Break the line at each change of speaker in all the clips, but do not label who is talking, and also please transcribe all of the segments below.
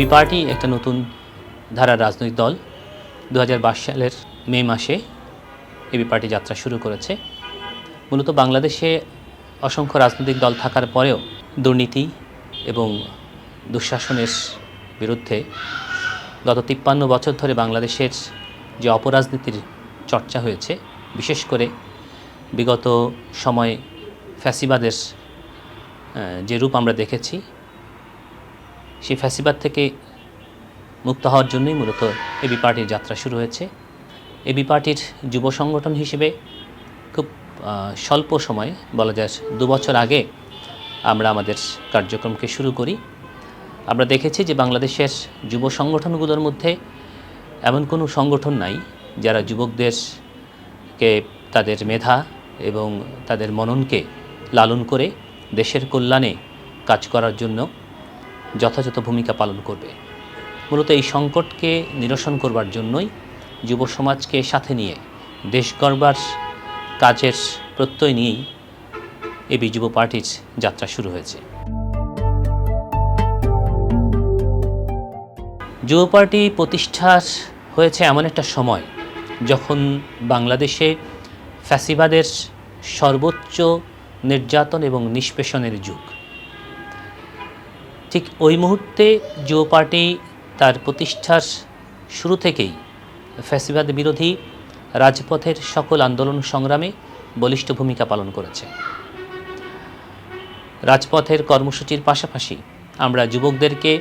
AB party একটা নতুন ধারার রাজনৈতিক দল। দু হাজার বাইশ সালের মে মাসে এবি পার্টি যাত্রা শুরু করেছে। মূলত বাংলাদেশে অসংখ্য রাজনৈতিক দল থাকার পরেও দুর্নীতি এবং দুঃশাসনের বিরুদ্ধে গত তিপ্পান্ন বছর ধরে বাংলাদেশের যে অপরাজনীতির চর্চা হয়েছে, বিশেষ করে বিগত সময়ে ফ্যাসিবাদের যে রূপ আমরা দেখেছি সেই ফ্যাসিবাদ থেকে মুক্ত হওয়ার জন্যই মূলত এবি পার্টির যাত্রা শুরু হয়েছে। এবি পার্টির যুব সংগঠন হিসেবে খুব স্বল্প সময়ে বলা যায় দু বছর আগে আমরা আমাদের কার্যক্রমকে শুরু করি। আমরা দেখেছি যে বাংলাদেশের যুব সংগঠনগুলোর মধ্যে এমন কোনো সংগঠন নাই যারা যুবকদেরকে তাদের মেধা এবং তাদের মননকে লালন করে দেশের কল্যাণে কাজ করার জন্য যথাযথ ভূমিকা পালন করবে। মূলত এই সংকটকে নিরসন করবার জন্যই যুব সমাজকে সাথে নিয়ে, দেশ গড়বার কাজের প্রত্যয় নিয়েই এবি যুব পার্টির যাত্রা শুরু হয়েছে। যুব পার্টি প্রতিষ্ঠা হয়েছে এমন একটা সময় যখন বাংলাদেশে ফ্যাসিবাদের সর্বোচ্চ নির্যাতন এবং নিষ্পেষণের যুগ। ঠিক ওই মুহূর্তে যুব পার্টি তার প্রতিষ্ঠার শুরু থেকেই ফ্যাসিবাদ বিরোধী রাজপথের সকল আন্দোলন সংগ্রামে বলিষ্ঠ ভূমিকা পালন করেছে। রাজপথের কর্মসূচির পাশাপাশি আমরা যুবকদেরকে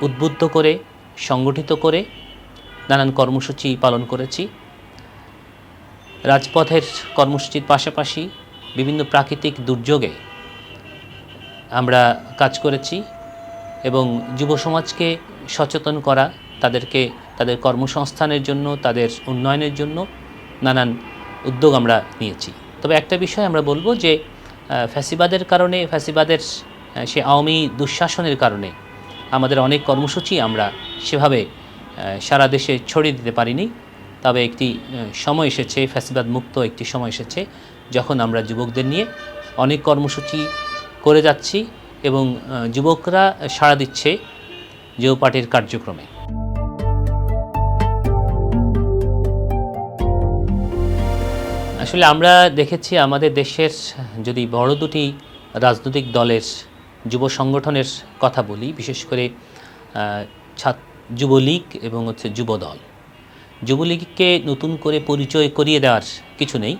উদ্বুদ্ধ করে, সংগঠিত করে নানান কর্মসূচি পালন করেছি। রাজপথের কর্মসূচির পাশাপাশি বিভিন্ন প্রাকৃতিক দুর্যোগে আমরা কাজ করেছি এবং যুব সমাজকে সচেতন করা, তাদেরকে, তাদের কর্মসংস্থানের জন্য, তাদের উন্নয়নের জন্য নানান উদ্যোগ আমরা নিয়েছি। তবে একটা বিষয় আমরা বলব যে ফ্যাসিবাদের কারণে, ফ্যাসিবাদের সে আওয়ামী দুঃশাসনের কারণে আমাদের অনেক কর্মসূচি আমরা সেভাবে সারা দেশে ছড়িয়ে দিতে পারিনি। তবে একটি সময় এসেছে, ফ্যাসিবাদ মুক্ত একটি সময় এসেছে, যখন আমরা যুবকদের নিয়ে অনেক কর্মসূচি করে যাচ্ছি এবং যুবকরা সাড়া দিচ্ছে যুব পার্টির কার্যক্রমে। আসলে আমরা দেখেছি আমাদের দেশের যদি বড় দুটি রাজনৈতিক দলের যুব সংগঠনের কথা বলি, বিশেষ করে যুবলীগ এবং হচ্ছে যুবদল। যুবলীগকে নতুন করে পরিচয় করিয়ে দেওয়ার কিছু নেই।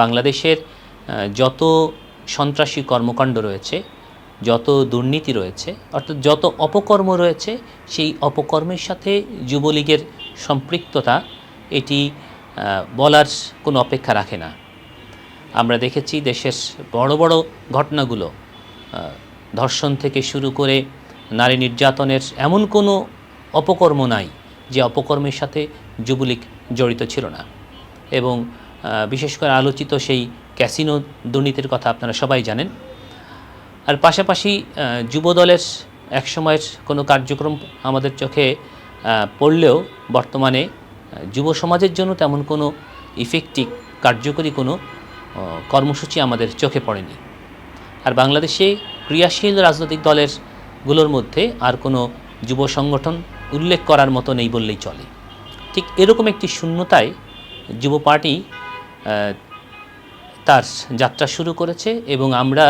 বাংলাদেশের যত সন্ত্রাসী কর্মকাণ্ড রয়েছে, যত দুর্নীতি রয়েছে, অর্থাৎ যত অপকর্ম রয়েছে, সেই অপকর্মের সাথে যুবলীগের সম্পৃক্ততা, এটি বলার কোনো অপেক্ষা রাখে না। আমরা দেখেছি দেশের বড় বড় ঘটনাগুলো ধর্ষণ থেকে শুরু করে নারী নির্যাতনের এমন কোনো অপকর্ম নাই, যে অপকর্মের সাথে যুবলীগ জড়িত ছিল না। এবং বিশেষ করে আলোচিত সেই ক্যাসিনো দুর্নীতির কথা আপনারা সবাই জানেন। আর পাশাপাশি যুবদলের একসময়ের কোনো কার্যক্রম আমাদের চোখে পড়লেও বর্তমানে যুব সমাজের জন্য তেমন কোনো ইফেক্টিভ কার্যকরী কোনো কর্মসূচি আমাদের চোখে পড়েনি। আর বাংলাদেশে ক্রিয়াশীল রাজনৈতিক দলেরগুলোর মধ্যে আর কোনো যুব সংগঠন উল্লেখ করার মতো নেই বললেই চলে। ঠিক এরকম একটি শূন্যতায় যুব পার্টি তার যাত্রা শুরু করেছে এবং আমরা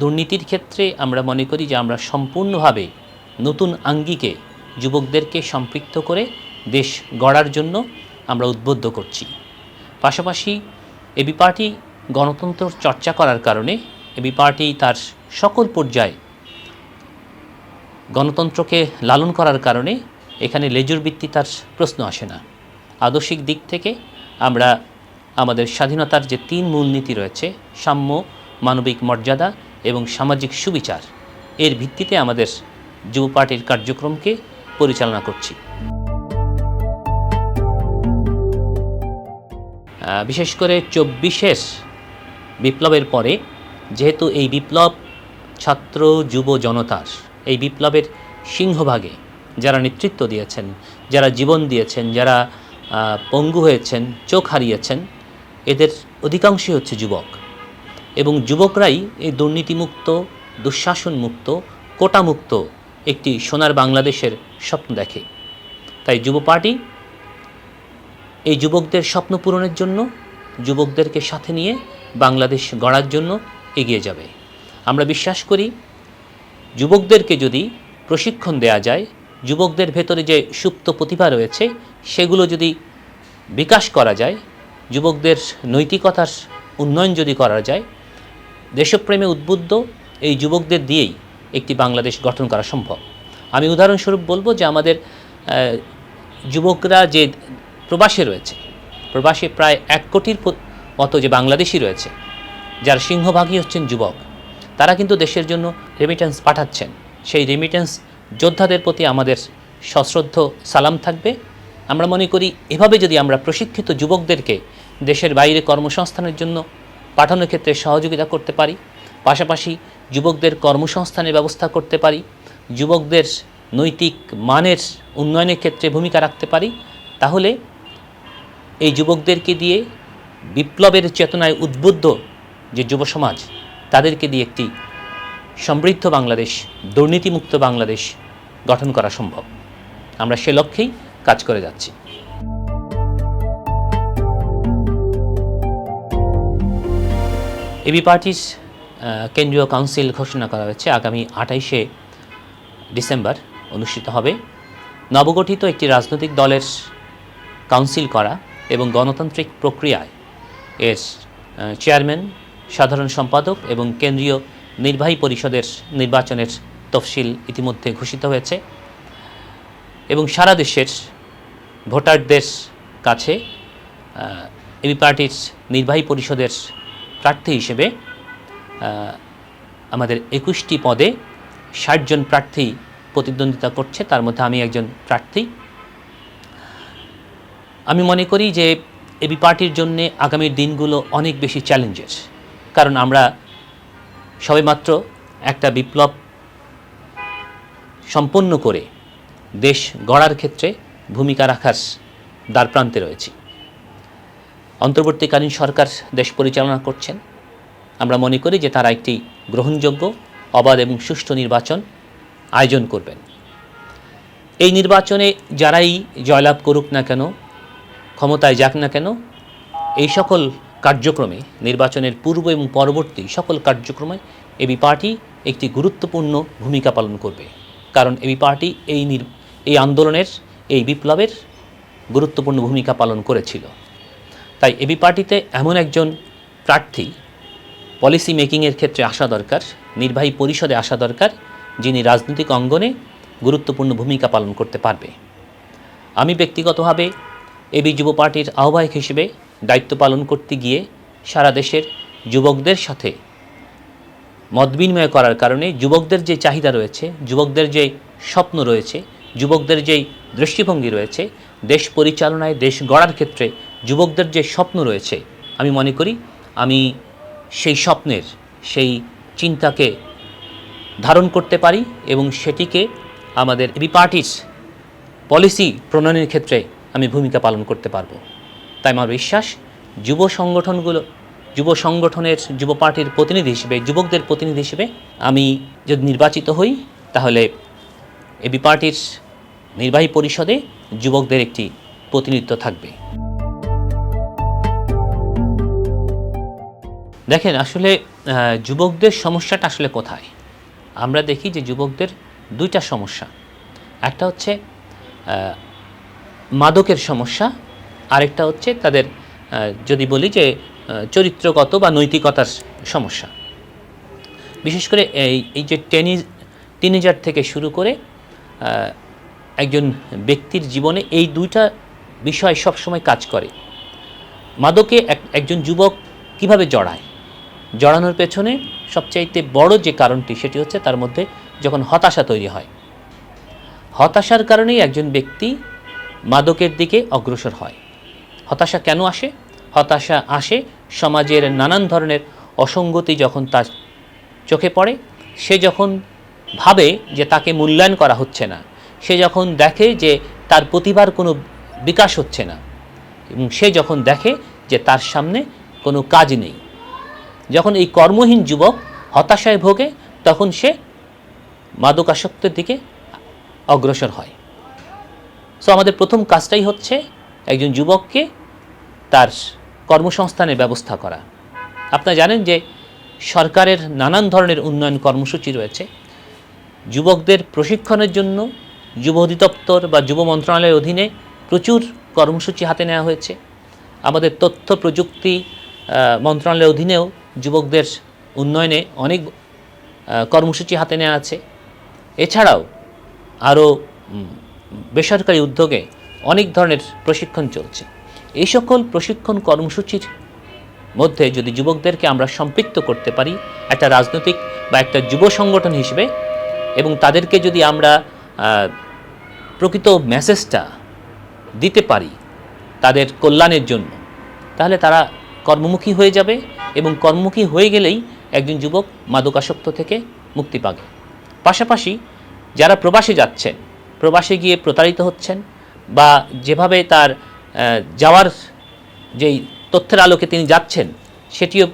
দুর্নীতির ক্ষেত্রে আমরা মনে করি যে আমরা সম্পূর্ণভাবে নতুন আঙ্গিকে যুবকদেরকে সম্পৃক্ত করে দেশ গড়ার জন্য আমরা উদ্বুদ্ধ করছি। পাশাপাশি এবি পার্টি গণতন্ত্র চর্চা করার কারণে এবি পার্টি তার সকল পর্যায়ে গণতন্ত্রকে লালন করার কারণে এখানে লেজুর ভিত্তি তার প্রশ্ন আসে না। আদর্শিক দিক থেকে আমরা আমাদের স্বাধীনতার যে তিন মূলনীতি রয়েছে, সাম্য, মানবিক মর্যাদা এবং সামাজিক সুবিচার, এর ভিত্তিতে আমাদের যুব পার্টির কার্যক্রমকে পরিচালনা করছি। বিশেষ করে চব্বিশের বিপ্লবের পরে, যেহেতু এই বিপ্লব ছাত্র যুব জনতার, এই বিপ্লবের সিংহভাগে যারা নেতৃত্ব দিয়েছেন, যারা জীবন দিয়েছেন, যারা পঙ্গু হয়েছেন, চোখ হারিয়েছেন এদের অধিকাংশই হচ্ছে যুবক। এবং যুবকরাই এই দুর্নীতিমুক্ত, দুঃশাসনমুক্ত, কোটামুক্ত একটি সোনার বাংলাদেশের স্বপ্ন দেখে। তাই যুব পার্টি এই যুবকদের স্বপ্ন পূরণের জন্য, যুবকদেরকে সাথে নিয়ে বাংলাদেশ গড়ার জন্য এগিয়ে যাবে। আমরা বিশ্বাস করি, যুবকদেরকে যদি প্রশিক্ষণ দেয়া যায়, যুবকদের ভেতরে যে সুপ্ত প্রতিভা রয়েছে, সেগুলো যদি বিকাশ করা যায় যুবকদের নৈতিকতার উন্নয়ন যদি করা যায়, দেশপ্রেমে উদ্বুদ্ধ এই যুবকদের দিয়েই একটি বাংলাদেশ গঠন করা সম্ভব। আমি উদাহরণস্বরূপ বলব যে আমাদের যুবকরা যে প্রবাসে রয়েছে, প্রবাসে প্রায় এক কোটির মতো যে বাংলাদেশি রয়েছে, যার সিংহভাগই হচ্ছেন যুবক, তারা কিন্তু দেশের জন্য রেমিটেন্স পাঠাচ্ছেন। সেই রেমিটেন্স যোদ্ধাদের প্রতি আমাদের সশ্রদ্ধ সালাম থাকবে। আমরা মনে করি এভাবে যদি আমরা প্রশিক্ষিত যুবকদেরকে দেশের বাইরে কর্মসংস্থানের জন্য পাঠানোর ক্ষেত্রে সহযোগিতা করতে পারি, পাশাপাশি যুবকদের কর্মসংস্থানের ব্যবস্থা করতে পারি, যুবকদের নৈতিক মানের উন্নয়নের ক্ষেত্রে ভূমিকা রাখতে পারি, তাহলে এই যুবকদেরকে দিয়ে বিপ্লবের চেতনায় উদ্বুদ্ধ যে যুব সমাজ, তাদেরকে দিয়ে একটি সমৃদ্ধ বাংলাদেশ, দুর্নীতিমুক্ত বাংলাদেশ গঠন করা সম্ভব। আমরা সে লক্ষ্যেই কাজ করে যাচ্ছি। এবি পার্টির কেন্দ্রীয় কাউন্সিল ঘোষণা করা হয়েছে আগামী আঠাইশে ডিসেম্বর অনুষ্ঠিত হবে। নবগঠিত একটি রাজনৈতিক দলের কাউন্সিল করা এবং গণতান্ত্রিক প্রক্রিয়ায় এর চেয়ারম্যান, সাধারণ সম্পাদক এবং কেন্দ্রীয় নির্বাহী পরিষদের নির্বাচনের তফসিল ইতিমধ্যে ঘোষিত হয়েছে এবং সারা দেশের ভোটারদের কাছে এবি পার্টির নির্বাহী পরিষদের প্রার্থী হিসেবে আমাদের একুশটি পদে ষাটজন প্রার্থী প্রতিদ্বন্দ্বিতা করছে। তার মধ্যে আমি একজন প্রার্থী। আমি মনে করি যে এবি পার্টির জন্যে আগামীর দিনগুলো অনেক বেশি চ্যালেঞ্জের। কারণ আমরা সবেমাত্র একটা বিপ্লব সম্পন্ন করে দেশ গড়ার ক্ষেত্রে ভূমিকা রাখার দ্বারপ্রান্তে রয়েছি। অন্তর্বর্তীকালীন সরকার দেশ পরিচালনা করছেন। আমরা মনে করি যে তারা একটি গ্রহণযোগ্য, অবাধ এবং সুষ্ঠু নির্বাচন আয়োজন করবেন। এই নির্বাচনে যারাই জয়লাভ করুক না কেন, ক্ষমতায় যাক না কেন, এই সকল কার্যক্রমে, নির্বাচনের পূর্ব এবং পরবর্তী সকল কার্যক্রমে এবি পার্টি একটি গুরুত্বপূর্ণ ভূমিকা পালন করবে। কারণ এবি পার্টি এই এই আন্দোলনের, এই বিপ্লবের গুরুত্বপূর্ণ ভূমিকা পালন করেছিল। তাই এবি পার্টিতে এমন একজন প্রার্থী পলিসি মেকিংয়ের ক্ষেত্রে আসা দরকার, নির্বাহী পরিষদে আসা দরকার, যিনি রাজনৈতিক অঙ্গনে গুরুত্বপূর্ণ ভূমিকা পালন করতে পারবে। আমি ব্যক্তিগতভাবে এবি যুব পার্টির আহ্বায়ক হিসেবে দায়িত্ব পালন করতে গিয়ে সারা দেশের যুবকদের সাথে মত বিনিময় করার কারণে যুবকদের যে চাহিদা রয়েছে, যুবকদের যে স্বপ্ন রয়েছে, যুবকদের যেই দৃষ্টিভঙ্গি রয়েছে, দেশ পরিচালনায়, দেশ গড়ার ক্ষেত্রে যুবকদের যে স্বপ্ন রয়েছে, আমি মনে করি, আমি সেই স্বপ্নের, সেই চিন্তাকে ধারণ করতে পারি এবং সেটিকে আমাদের এবি পার্টির পলিসি প্রণয়নের ক্ষেত্রে আমি ভূমিকা পালন করতে পারব। তাই আমার বিশ্বাস, যুব সংগঠনগুলো, যুব সংগঠনের যুব পার্টির প্রতিনিধি হিসেবে, যুবকদের প্রতিনিধি হিসেবে আমি যদি নির্বাচিত হই, তাহলে এবি পার্টির নির্বাহী পরিষদে যুবকদের একটি প্রতিনিধিত্ব থাকবে। দেখেন, আসলে যুবকদের সমস্যাটা আসলে কোথায়? আমরা দেখি যে যুবকদের দুইটা সমস্যা। একটা হচ্ছে মাদকের সমস্যা, আরেকটা হচ্ছে তাদের যদি বলি যে চরিত্রগত বা নৈতিকতার সমস্যা। বিশেষ করে এই এই যে টেনিস টিনেজার থেকে শুরু করে একজন ব্যক্তির জীবনে এই দুইটা বিষয় সবসময় কাজ করে। মাদকে এক, একজন যুবক কীভাবে জড়ায়? জড়ানোর পেছনে সবচাইতে বড় যে কারণটি, সেটি হচ্ছে তার মধ্যে যখন হতাশা তৈরি হয়। হতাশার কারণেই একজন ব্যক্তি মাদকের দিকে অগ্রসর হয়। হতাশা কেন আসে? হতাশা আসে সমাজের নানান ধরনের অসঙ্গতি যখন তার চোখে পড়ে, সে যখন ভাবে যে তাকে মূল্যায়ন করা হচ্ছে না, সে যখন দেখে যে তার প্রতিভার কোনো বিকাশ হচ্ছে না, এবং সে যখন দেখে যে তার সামনে কোনো কাজ নেই যখন এই কর্মহীন যুবক হতাশায় ভোগে, তখন সে মাদকাসক্তের দিকে অগ্রসর হয়। সো আমাদের প্রথম কাজটাই হচ্ছে একজন যুবককে তার কর্মসংস্থানের ব্যবস্থা করা। আপনারা জানেন যে সরকারের নানান ধরনের উন্নয়ন কর্মসূচি রয়েছে। যুবকদের প্রশিক্ষণের জন্য যুব অধিদপ্তর বা যুব মন্ত্রণালয়ের অধীনে প্রচুর কর্মসূচি হাতে নেওয়া হয়েছে। আমাদের তথ্য প্রযুক্তি মন্ত্রণালয়ের অধীনেও যুবকদের উন্নয়নে অনেক কর্মসূচি হাতে নেওয়া আছে। এছাড়াও আরও বেসরকারি উদ্যোগে অনেক ধরনের প্রশিক্ষণ চলছে। এই সকল প্রশিক্ষণ কর্মসূচির মধ্যে যদি যুবকদেরকে আমরা সম্পৃক্ত করতে পারি, একটা রাজনৈতিক বা একটা যুব সংগঠন হিসেবে, এবং তাদেরকে যদি আমরা প্রকৃত মেসেজটা দিতে পারি তাদের কল্যাণের জন্য, তাহলে তারা কর্মমুখী হয়ে যাবে এবং কর্মমুখী হয়ে গেলেই একজন যুবক মাদকাসক্ত থেকে মুক্তি পাবে। পাশাপাশি যারা প্রবাসে যাচ্ছেন, প্রবাসে গিয়ে প্রতারিত হচ্ছেন বা যেভাবে তার যাওয়ার যেই তথ্যের আলোকে তিনি যাচ্ছেন, সেটিও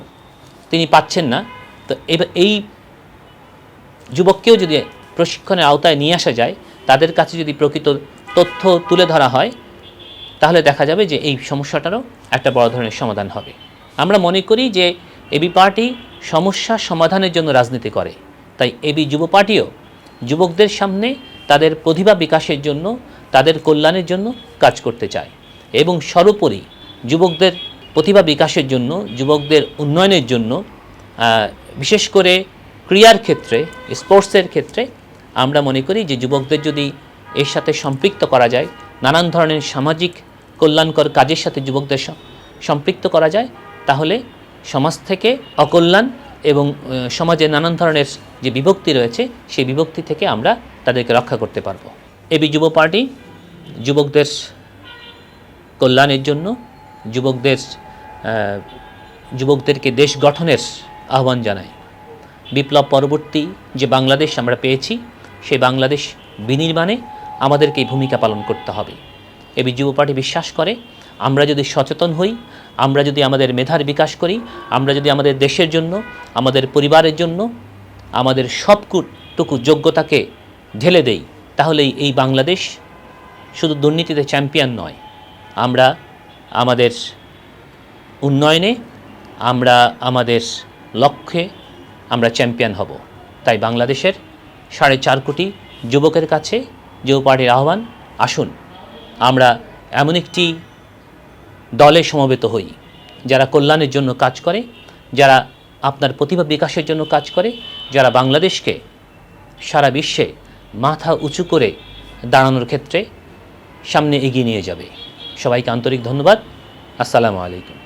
তিনি পাচ্ছেন না। তো এই যুবককেও যদি প্রশিক্ষণের আওতায় নিয়ে আসা যায়, তাদের কাছে যদি প্রকৃত তথ্য তুলে ধরা হয়, তাহলে দেখা যাবে যে এই সমস্যাটারও একটা বড় ধরনের সমাধান হবে। আমরা মনে করি যে এবি পার্টি সমস্যা সমাধানের জন্য রাজনীতি করে। তাই এবি যুব পার্টিও যুবকদের সামনে তাদের প্রতিভা বিকাশের জন্য, তাদের কল্যাণের জন্য কাজ করতে চায়। এবং সর্বোপরি যুবকদের প্রতিভা বিকাশের জন্য, যুবকদের উন্নয়নের জন্য বিশেষ করে ক্রীড়ার ক্ষেত্রে, স্পোর্টসের ক্ষেত্রে আমরা মনে করি যে যুবকদের যদি এর সাথে সম্পৃক্ত করা যায়, নানান ধরনের সামাজিক কল্যাণকর কাজের সাথে যুবকদের সম্পৃক্ত করা যায় তাহলে সমাজ থেকে অকল্যাণ এবং সমাজে নানান ধরনের যে বিভক্তি রয়েছে, সেই বিভক্তি থেকে আমরা তাদেরকে রক্ষা করতে পারব। এবি যুব পার্টি, যুবকদের কল্যাণের জন্য, যুবকদের যুবকদেরকে দেশ গঠনের আহ্বান জানায়। বিপ্লব পরবর্তী যে বাংলাদেশ আমরা পেয়েছি, সেই বাংলাদেশ বিনির্মাণে আমাদেরকে ভূমিকা পালন করতে হবে। এবি যুব পার্টি বিশ্বাস করে আমরা যদি সচেতন হই, আমরা যদি আমাদের মেধার বিকাশ করি, আমরা যদি আমাদের দেশের জন্য, আমাদের পরিবারের জন্য, আমাদের সবটুকু যোগ্যতাকে ঢেলে দেই, তাহলেই এই বাংলাদেশ শুধু দুর্নীতিতে চ্যাম্পিয়ন নয়। আমরা আমাদের উন্নয়নে, আমরা আমাদের লক্ষ্যে, আমরা চ্যাম্পিয়ন হব। তাই বাংলাদেশের সাড়ে চার কোটি যুবকের কাছে যুব পার্টির আহ্বান, আসুন। আমরা এমন একটি দলে সমবেত হই। যারা কল্যাণের জন্য কাজ করে, যারা আপনার প্রতিভা বিকাশের জন্য কাজ করে, যারা বাংলাদেশকে সারা বিশ্বে মাথা উঁচু করে দাঁড়ানোর ক্ষেত্রে সামনে এগিয়ে নিয়ে যাবে। সবাইকে আন্তরিক ধন্যবাদ। আসসালামু আলাইকুম।